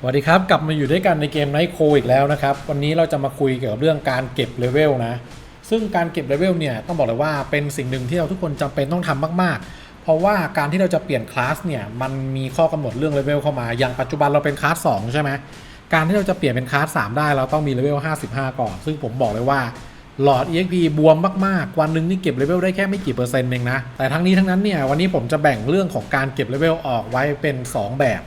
สวัสดีครับ กลับมาอยู่ด้วยกันในเกมไนท์โคอีกแล้วนะครับ วันนี้เราจะมาคุยเกี่ยวกับเรื่องการเก็บเลเวลนะ ซึ่งการเก็บเลเวลเนี่ยต้องบอกเลยว่าเป็นสิ่งหนึ่งที่เราทุกคนจำเป็นต้องทำมากๆ เพราะว่าการที่เราจะเปลี่ยนคลาสเนี่ยมันมีข้อกำหนดเรื่องเลเวลเข้ามา อย่างปัจจุบันเราเป็นคลาส2ใช่ไหมการที่เราจะเปลี่ยนเป็นคลาส3ได้เราต้องมีเลเวล55 ก่อน ซึ่งผมบอกเลยว่าหลอด EXP บวมมากๆ วันหนึ่งนี่เก็บเลเวลได้แค่ไม่กี่เปอร์เซ็นต์เองนะ แต่ทั้งนี้ทั้งนั้นเนี่ยวันนี้ผมจะแบ่งเรื่องของการเก็บเลเวลออกไว้เป็น 2 แบบ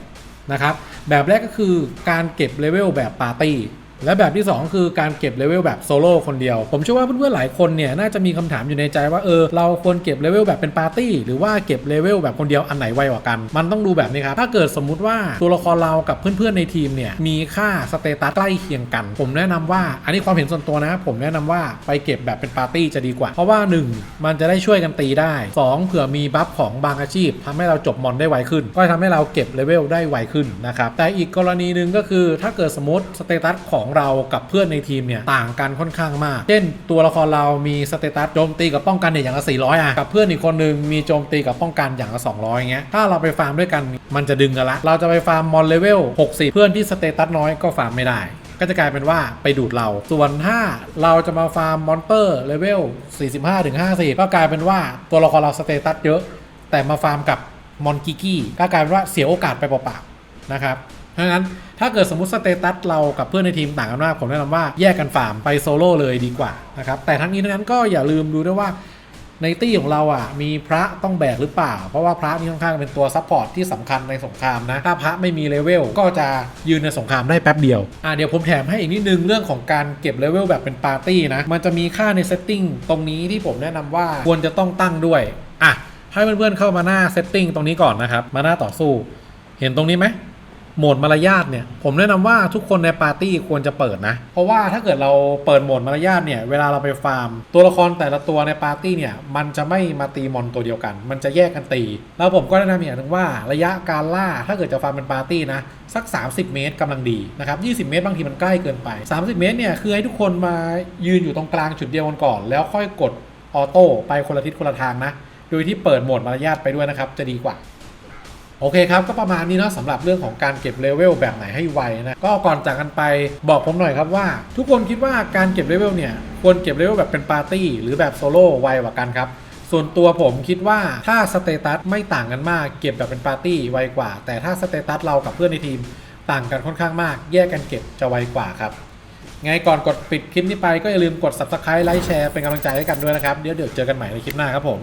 นะครับ แบบแรกก็คือการเก็บเลเวลแบบปาร์ตี้ และแบบที่ 2 คือการเก็บเลเวลแบบโซโล่คนเดียว ผมเชื่อว่าเพื่อนๆหลายคนเนี่ยน่าจะมีคำถามอยู่ในใจว่าเออเราควรเก็บเลเวลแบบเป็นปาร์ตี้หรือว่าเก็บเลเวลแบบคนเดียวอันไหนไวกว่ากัน มันต้องดูแบบนี้ครับ ถ้าเกิดสมมุติว่าตัวละครเรากับเพื่อนๆในทีมเนี่ยมีค่าสเตตัสใกล้เคียงกัน ผมแนะนำว่า อันนี้ความเห็นส่วนตัวนะ ผมแนะนำว่าไปเก็บแบบเป็นปาร์ตี้จะดีกว่า เพราะว่า 1 มันจะได้ช่วยกันตีได้ 2 เผื่อมีบัฟของบางอาชีพทำให้เราจบมอนได้ไวขึ้น ก็ทำให้เราเก็บเลเวลได้ไวขึ้นนะครับแต่อีกกรณีหนึ่งก็คือถ้าเกิดสมมติสเตตัสของเรากับเพื่อนในทีมเนี่ยต่างกันค่อนข้างมาก เช่น ตัวละครเรามีสเตตัสโจมตีกับป้องกันเนี่ยอย่างละ400อะกับเพื่อนอีกคนนึงมีโจมตีกับป้องกันอย่างละ200อย่างเงี้ยถ้าเราไปฟาร์มด้วยกันมันจะดึงกันละ เราจะไปฟาร์มมอนเลเวล60 เพื่อนที่สเตตัสน้อยก็ฟาร์มไม่ได้ก็จะกลายเป็นว่าไปดูดเรา ส่วนถ้าเราจะมาฟาร์มมอนเตอร์เลเวล 45-50 ก็กลายเป็นว่าตัวละครเราสเตตัสเยอะ แต่มาฟาร์มกับมอนกิกี้ก็กลายเป็นว่าเสียโอกาสไปเปล่าๆนะครับ ราะฉะนั้นถ้าเกิดสมมติสเตตัสเรากับเพื่อนในทีมต่างกันมากผมแนะนำว่าแยกกันฟาร์มไปโซโล่เลยดีกว่านะครับแต่ทั้งนี้ทั้งนั้นก็อย่าลืมดูด้วยว่าในตี้ของเราอะมีพระต้องแบกหรือเปล่า เพราะว่าพระนี่ค่อนข้างเป็นตัวซัพพอร์ตที่สำคัญในสงครามนะ ถ้าพระไม่มีเลเวลก็จะยืนในสงครามได้แป๊บเดียว อะเดี๋ยวผมแถมให้อีกนิดนึงเรื่องของการเก็บเลเวลแบบเป็นปาร์ตี้นะ มันจะมีค่าในเซตติ้งตรงนี้ที่ผมแนะนำว่าควรจะต้องตั้งด้วย อะ ให้เพื่อนๆเข้ามาหน้าเซตติ้งตรงนี้ก่อนนะครับ มาหน้าต่อสู้ เห็นตรงนี้ไหม โหมดมารยาทเนี่ยผมแนะนำว่าทุกคนในปาร์ตี้ควรจะเปิดนะ เพราะว่าถ้าเกิดเราเปิดโหมดมารยาทเนี่ยเวลาเราไปฟาร์ม ตัวละครแต่ละตัวในปาร์ตี้เนี่ยมันจะไม่มาตีมอนตัวเดียวกัน มันจะแยกกันตี แล้วผมก็แนะนำอย่างหนึงว่าระยะการล่าถ้าเกิดจะฟาร์มเป็นปาร์ตี้นะสัก 30 เมตรกำลังดีนะครับ20 เมตรบางทีมันใกล้เกินไป 30 เมตรเนี่ยคือให้ทุกคนมายืนอยู่ตรงกลางจุดเดียวกันก่อน แล้วค่อยกดออโต้ไปคนละทิศคนละทางนะโดยที่เปิดโหมดมารยาทไปด้วยนะครับจะดีกว่า โอเคครับ ก็ประมาณนี้เนาะสำหรับเรื่องของการเก็บเลเวลแบบไหนให้ไวนะ ก็ก่อนจากกันไปบอกผมหน่อยครับว่า ทุกคนคิดว่าการเก็บเลเวลเนี่ยควรเก็บเลเวลแบบเป็นปาร์ตี้หรือแบบโซโล่ไวกว่ากันครับส่วนตัวผมคิดว่าถ้าสเตตัสไม่ต่างกันมากเก็บแบบเป็นปาร์ตี้ไวกว่า แต่ถ้าสเตตัสเรากับเพื่อนในทีมต่างกันค่อนข้างมาก แยกกันเก็บจะไวกว่าครับไงก่อนกดปิดคลิปนี้ไปก็อย่าลืมกด subscribe ไลค์แชร์เป็นกำลังใจให้กันด้วยนะครับ เดี๋ยวเดี๋ยวเจอกันใหม่ในคลิปหน้าครับผม